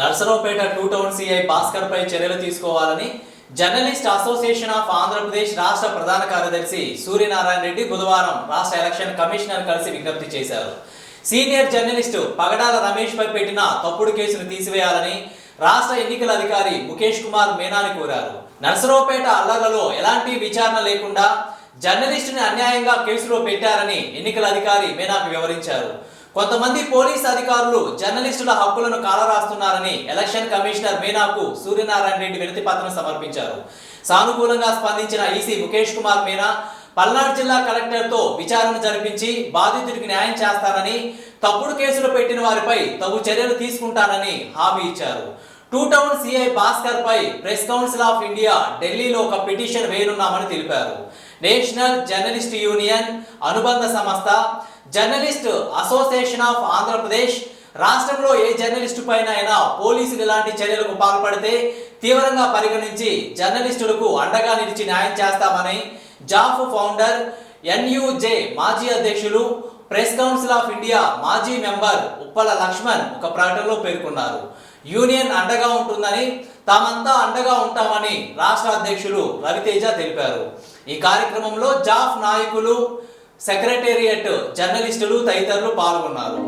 Narasaraopet two town C I Bhaskar పై చర్యలు తీసుకోవాలని journalist association of Andhra Pradesh రాష్ట్ర ప్రధాన కార్యదర్శి సూర్యనారాయణ రెడ్డి బుధవారం రాష్ట్ర ఎలక్షన్ కమిషనర్ కలిసి విజ్ఞప్తి చేశారు. సీనియర్ జర్నలిస్టు పగడాల రమేష్ పై పెట్టిన తప్పుడు కేసును తీసివేయాలని రాష్ట్ర ఎన్నికల అధికారి ముఖేష్ కుమార్ మేనాని కోరారు. నర్సరావుపేట అల్లర్లలో ఎలాంటి విచారణ లేకుండా జర్నలిస్టుని అన్యాయంగా కేసులో పెట్టారని ఎన్నికల అధికారి మేనాకు వివరించారు. కొంతమంది పోలీస్ అధికారులు జర్నలిస్టుల హక్కులను కాలరాస్తున్నారని ఎలక్షన్ కమిషనర్ మీనాకు సూర్యనారాయణ రెడ్డి వినతి పత్రం సమర్పించారు. సానుకూలంగా స్పందించిన ఈసీ ముఖేష్ కుమార్ మీనా పల్నాడు జిల్లా కలెక్టర్తో విచారణ జరిపించి బాధితుడికి న్యాయం చేస్తానని తప్పుడు కేసులు పెట్టిన వారిపై తగు చర్యలు తీసుకుంటానని హామీ ఇచ్చారు. Two town C I Bhaskar pi press council of India ఢిల్లీలో ఒక పిటిషన్ వేయనున్నామని తెలిపారు. నేషనల్ జర్నలిస్ట్ యూనియన్ అనుబంధ సంస్థ జర్నలిస్ట్ అసోసియేషన్ ఆఫ్ ఆంధ్రప్రదేశ్. రాష్ట్రంలో ఏ జర్నలిస్టు పైన అయినా పోలీసులు ఇలాంటి చర్యలకు పాల్పడితే తీవ్రంగా పరిగణించి జర్నలిస్టులకు అండగా నిలిచి న్యాయం చేస్తామని జాఫ్ ఫౌండర్ ఎన్యుజే మాజీ అధ్యక్షులు ప్రెస్ కౌన్సిల్ ఆఫ్ ఇండియా మాజీ మెంబర్ ఉప్పల లక్ష్మణ్ ఒక ప్రకటనలో పేర్కొన్నారు. యూనియన్ అండగా ఉంటుందని తామంతా అండగా ఉంటామని రాష్ట్ర అధ్యక్షులు రవితేజ తెలిపారు. ఈ కార్యక్రమంలో జాఫ్ నాయకులు సెక్రటేరియట్ జర్నలిస్టులు తదితరులు పాల్గొన్నారు.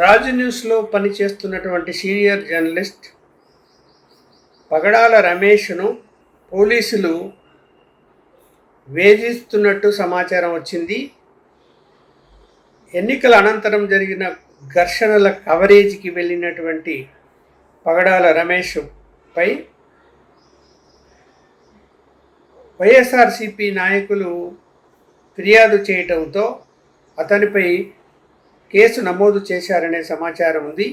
రాజు న్యూస్లో పనిచేస్తున్నటువంటి సీనియర్ జర్నలిస్ట్ పగడాల రమేష్ను పోలీసులు వేధిస్తున్నట్టు సమాచారం వచ్చింది. ఎన్నికల అనంతరం జరిగిన ఘర్షణల కవరేజీకి వెళ్ళినటువంటి పగడాల రమేష్ పై వైఎస్ఆర్సిపి నాయకులు ఫిర్యాదు చేయటంతో అతనిపై కేసు నమోదు చేశారనే సమాచారం ఉంది.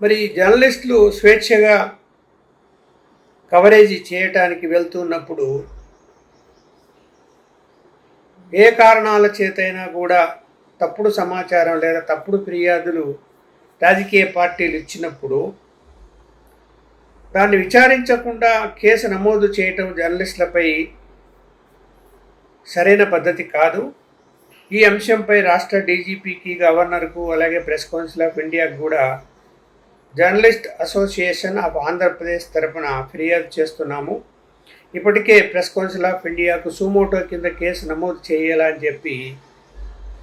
మరి జర్నలిస్టులు స్వేచ్ఛగా కవరేజీ చేయటానికి వెళ్తున్నప్పుడు ఏ కారణాల చేతైనా కూడా తప్పుడు సమాచారం లేదా తప్పుడు ఫిర్యాదులు రాజకీయ పార్టీలు ఇచ్చినప్పుడు దాన్ని విచారించకుండా కేసు నమోదు చేయటం జర్నలిస్టులపై సరైన పద్ధతి కాదు. ఈ అంశంపై రాష్ట్ర డీజీపీకి గవర్నర్కు అలాగే ప్రెస్ కౌన్సిల్ ఆఫ్ ఇండియాకు కూడా జర్నలిస్ట్ అసోసియేషన్ ఆఫ్ ఆంధ్రప్రదేశ్ తరపున ఫిర్యాదు చేస్తున్నాము. ఇప్పటికే ప్రెస్ కౌన్సిల్ ఆఫ్ ఇండియాకు సుమోటో కింద కేసు నమోదు చేయాలని చెప్పి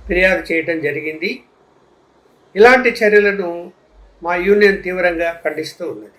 ఫిర్యాదు చేయటం జరిగింది. ఇలాంటి చర్యలను మా యూనియన్ తీవ్రంగా ఖండిస్తూ ఉన్నది.